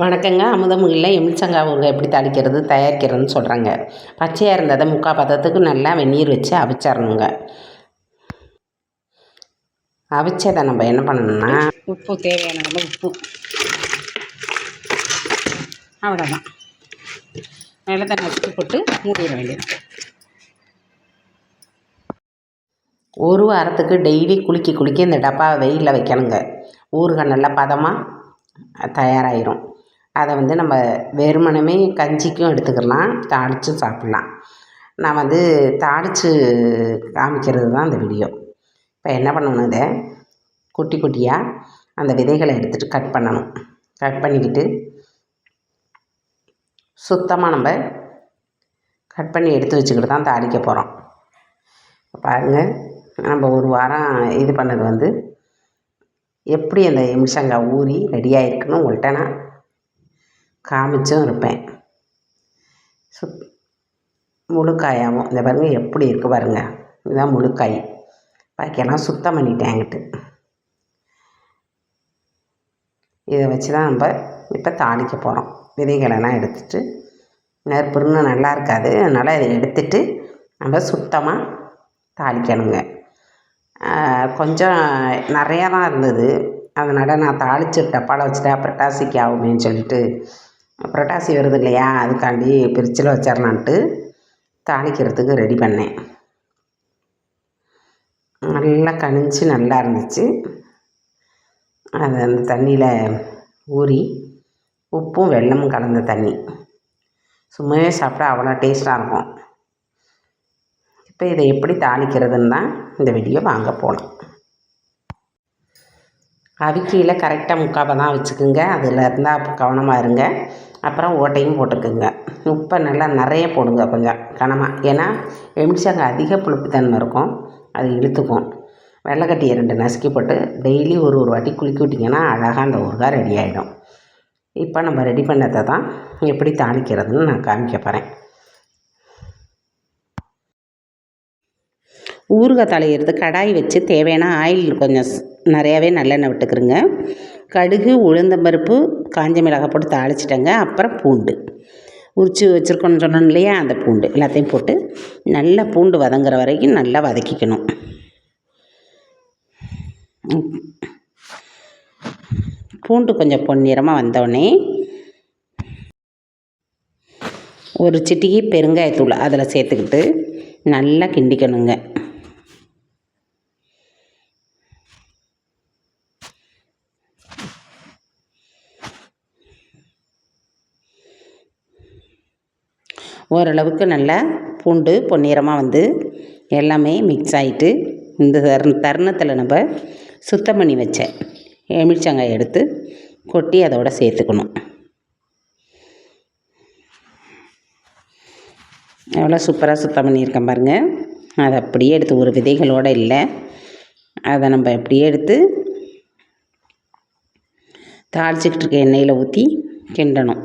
வணக்கங்க. அமுதமுகில் எமிச்சங்காய் ஊறுகாய் எப்படி தாளிக்கிறது தயாரிக்கிறதுன்னு சொல்கிறாங்க பச்சையாக இருந்ததை முக்கால் பதத்துக்கு நல்லா வெந்நீர் வச்சு அவிச்சிடணுங்க அவிச்சதை நம்ம என்ன பண்ணணும்னா உப்பு தேவையான அளவு உப்பு. அவ்வளோதான் நல்ல தண்ணி வச்சுட்டு போட்டு மூடிட வேண்டியது. ஒரு வாரத்துக்கு டெய்லி குலுக்கி குலுக்கி இந்த டப்பாவை வெயிலில் வைக்கணுங்க. ஊறுகாய் நல்லா பதமாக தயாராகிரும் அதை வந்து நம்ம வெறுமனமே கஞ்சிக்கும் எடுத்துக்கலாம் தாளித்தும் சாப்பிட்லாம். நான் வந்து தாளித்து காமிக்கிறது தான் இந்த வீடியோ இப்போ என்ன பண்ணணும் இதை? குட்டி குட்டியாக அந்த விதைகளை எடுத்துகிட்டு கட் பண்ணணும். கட் பண்ணிக்கிட்டு சுத்தமாக நம்ம கட் பண்ணி எடுத்து வச்சுக்கிட்டு தான் தாளிக்க போகிறோம் பாருங்கள் நம்ம ஒரு வாரம் இது பண்ணது வந்து எப்படி அந்த எம்சங்காய் ஊறி ரெடியாக இருக்குன்னு உங்கள்கிட்ட நான் காமிச்சும் இருப்பேன். சுத் முழுக்காயாகவும் இந்த பாருங்கள் எப்படி இருக்குது பாருங்கள் இதுதான் முழுக்காய். பாக்கியெல்லாம் சுத்தம் பண்ணிட்டேன் என்கிட்ட. இதை வச்சு தான் நம்ம இப்போ தாளிக்க போகிறோம் விதைகளெல்லாம் எடுத்துட்டு நெருப்புன்னு நல்லா இருக்காது. அதனால் அதை எடுத்துட்டு நம்ம சுத்தமாக தாளிக்கணுங்க. கொஞ்சம் நிறையா தான் இருந்தது. அதனால் நான் தாளித்து டப்பாவில் வச்சுட்டா டாசிக்கு ஆகுமேன்னு சொல்லிட்டு. புரட்டாசி வருது இல்லையா அதுக்காண்டி பிரிச்சில் வச்சிடலான்ட்டு தாளிக்கிறதுக்கு ரெடி பண்ணேன். நல்லா கனிஞ்சு நல்லா இருந்துச்சு. அது அந்த தண்ணியில் ஊறி உப்பும் வெல்லமும் கலந்த தண்ணி. சும்மாவே சாப்பிட்டா அவ்வளோ டேஸ்ட்டாக இருக்கும். இப்போ இதை எப்படி தாளிக்கிறதுன்னு தான் இந்த வீடியோ வாங்க போகலாம் அவிக்கியில் கரெக்டாக முக்காப்பை தான் வச்சுக்குங்க. அதில் இருந்தால் கவனமாக இருங்க. அப்புறம் ஓட்டையும் போட்டுக்குங்க. உப்பை நல்லா நிறைய போடுங்க கொஞ்சம் கனமாக ஏன்னா எலுமிச்சங்க அதிக புளிப்புத்தன்மை இருக்கும். அது இழுத்துக்கும். வெள்ளைக்கட்டியை ரெண்டு நசுக்கி போட்டு டெய்லி ஒரு ஒரு வாட்டி குளிக்கி விட்டிங்கன்னா அழகாக அந்த ஊறுகாய் ரெடி ஆகிடும் இப்போ நம்ம ரெடி பண்ணதை தான் எப்படி தாளிக்கிறதுன்னு நான் காமிக்க போகிறேன் ஊறுகாய் தாளிக்கிறது கடாய் வச்சு தேவையான ஆயில் கொஞ்சம் நிறையாவே நல்லெண்ணெய் விட்டுக்கிறோங்க கடுகு உளுந்தம்பருப்பு காஞ்ச மிளகாய் போட்டு தாளிச்சிட்டேங்க. அப்புறம் பூண்டு. உரித்து வச்சுருக்கோன்னு சொன்னோம் இல்லையா? அந்த பூண்டு எல்லாத்தையும் போட்டு நல்லா பூண்டு வதங்குற வரைக்கும் நல்லா வதக்கிக்கணும். பூண்டு கொஞ்சம் பொன்னிறமாக வந்தோடனே ஒரு சிட்டிகை பெருங்காயத்தூள் அதில் சேர்த்துக்கிட்டு நல்லா கிண்டிக்கணுங்க. ஓரளவுக்கு நல்லா பூண்டு பொன்னிறமாக வந்து எல்லாமே மிக்ஸ் ஆகிட்டு இந்த தரு தருணத்தில் நம்ம சுத்தம் பண்ணி வச்ச எலுமிச்சங்காய் எடுத்து கொட்டி அதோடு சேர்த்துக்கணும். எவ்வளோ சூப்பராக சுத்தம் பண்ணியிருக்கேன் பாருங்கள் அதை அப்படியே எடுத்து ஒரு விதைகளோடு இல்லை. அதை நம்ம அப்படியே எடுத்து தாளிச்சிக்கிட்டு இருக்க எண்ணெயில் ஊற்றி கிண்டணும்.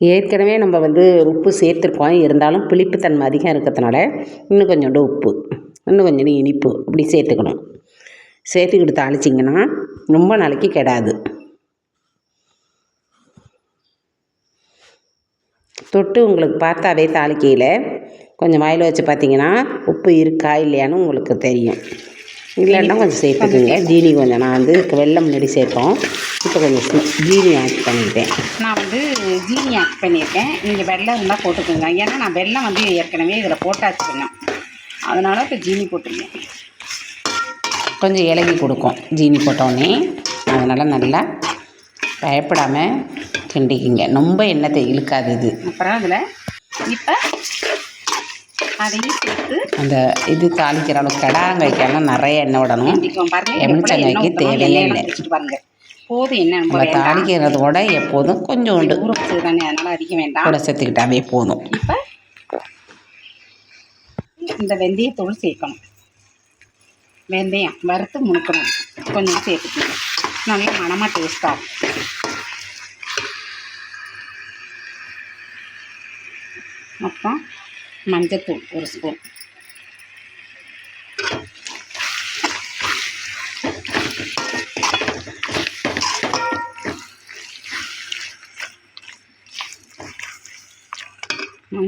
ஏற்கனவே நம்ம வந்து உப்பு சேர்த்துருக்கோம். இருந்தாலும் புளிப்புத்தன்மை அதிகம் இருக்கிறதுனால இன்னும் கொஞ்சோண்டு உப்பு இன்னும் கொஞ்சோண்டு இனிப்பு இப்படி சேர்த்துக்கணும். சேர்த்துக்கிட்டு தாளிச்சிங்கன்னா ரொம்ப நாளைக்கு கெடாது. தொட்டு உங்களுக்கு பார்த்தாவே தாளிக்கையில் கொஞ்சம் வாயில் வச்சு பார்த்தீங்கன்னா உப்பு இருக்கா இல்லையான்னு உங்களுக்கு தெரியும். இல்லைன்னா கொஞ்சம் சேர்த்துக்குங்க. ஜீனி கொஞ்சம் நான் வந்து வெள்ளம் முன்னாடி சேர்த்தோம். இப்போ கொஞ்சம் ஜீனி ஆட் பண்ணிட்டேன். நான் வந்து ஜீனி ஆட் பண்ணியிருக்கேன். நீங்கள் வெள்ளம் இருந்தால் போட்டுக்கோங்க. ஏன்னா நான் வெள்ளம் வந்து ஏற்கனவே இதில் போட்டாச்சுங்க அதனால் இப்போ ஜீனி போட்டுருக்கேன். கொஞ்சம் இலகி கொடுக்கும். ஜீனி போட்டோடனே அதனால் நல்லா பயப்படாமல் கிண்டிக்கிங்க. ரொம்ப எண்ணெய் இழுக்காது இது. அப்புறம் அதில் இப்போ அதையும் சேர்த்து அந்த இது தாளிக்கிற அளவுக்கு கடாங்காய்க்கெல்லாம் நிறைய எண்ணெய் விடணும். எலுமிச்சங்காய்க்கு தேவையே இல்லை. குடிச்சிட்டு பாருங்க. போதும் என்ன நம்ம தாளிக்கிறதோட எப்போதும் கொஞ்சோண்டு. ஊற வச்சது தானே அதனால் அதிகம் வேண்டாம். கூட சேர்த்துக்கிட்டாவே போதும். இப்போ இந்த வெந்தயத்தூள் சேர்க்கணும். வெந்தயம் வறுத்து முணுக்கணும். கொஞ்சம் சேர்த்துக்கணும். நல்லா மணமாக டேஸ்ட்டாக அப்புறம் மஞ்சத்தூள் ஒரு ஸ்பூன்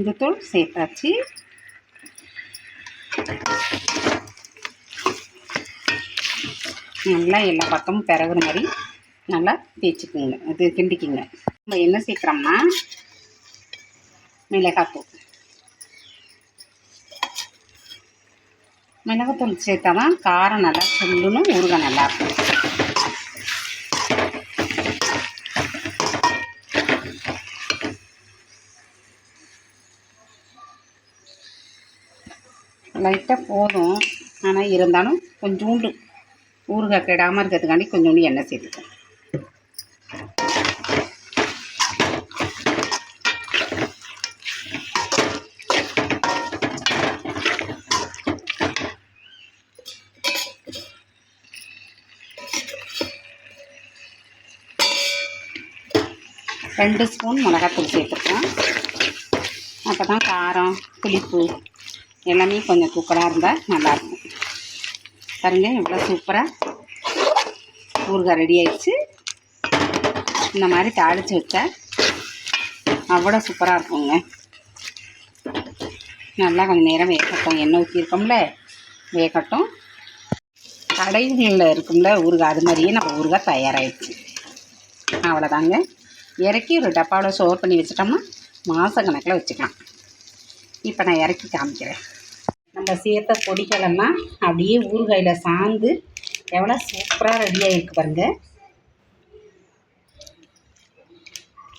மஞ்சத்தூள் சேர்த்தாச்சு நல்லா எல்லா பக்கமும் பிறகுற மாதிரி நல்லா தேய்ச்சிக்குங்க. இது கிண்டிக்குங்க. நம்ம என்ன சேர்க்குறோம்னா மிளகாத்தூள். மிளகாத்தூள் சேர்த்தா தான் காரம் நல்லா சுண்டுன்னு ஊறுகாய் நல்லாயிருக்கும் லைட்டாக போதும். ஆனால் இருந்தாலும் கொஞ்சோண்டு ஊறுகாய் கெடாமல் இருக்கிறதுக்காண்டி கொஞ்சோண்டு எண்ணெய் சேர்த்துக்கோங்க ரெண்டு ஸ்பூன் மிளகாத்தூள் சேர்த்துருக்கேன் அப்போ தான் காரம் புளிப்பு எல்லாமே கொஞ்சம் தூக்கலாக இருந்தால் நல்லாயிருக்கும். பாருங்க எவ்வளோ சூப்பராக ஊறுகாய் ரெடி ஆயிடுச்சு. இந்த மாதிரி தாளித்து வச்சா அவ்வளோ சூப்பராக இருக்குங்க. நல்லா கொஞ்சம் நேரம் வேகட்டும். எண்ணெய் ஊற்றிருக்கோம்ல வேகட்டும். கடைகளில் இருக்கும்ல ஊறுகாய் அது மாதிரியே நம்ம ஊறுகாய் தயாராகிடுச்சு அவ்வளோதாங்க. இறக்கி ஒரு டப்பாவில் ஸ்டோர் பண்ணி வச்சிட்டோம்னா மாதக்கணக்கில் வச்சுக்கலாம். இப்போ நான் இறக்கி காமிக்கிறேன். நம்ம சேர்த்த பொடிகளெல்லாம் அப்படியே ஊறுகாயில் சாந்து எவ்வளோ சூப்பராக ரெடி ஆகிருக்கு பாருங்கள்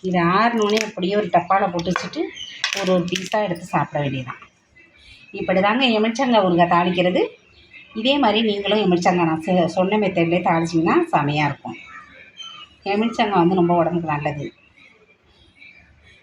இது ஆறுனோடனே அப்படியே ஒரு டப்பாவில் போட்டு வச்சுட்டு ஒரு ஒரு பீஸாக எடுத்து சாப்பிட வேண்டியதான் இப்படி தாங்க எமிச்சங்காய் ஊறுகாய் தாளிக்கிறது. இதே மாதிரி நீங்களும் எமிழ்ச்சங்காய் நான் சொன்ன மெத்தட்லேயே தாளிச்சிங்கன்னா செமையாக இருக்கும். எமிச்சங்காய் வந்து ரொம்ப உடம்புக்கு நல்லது.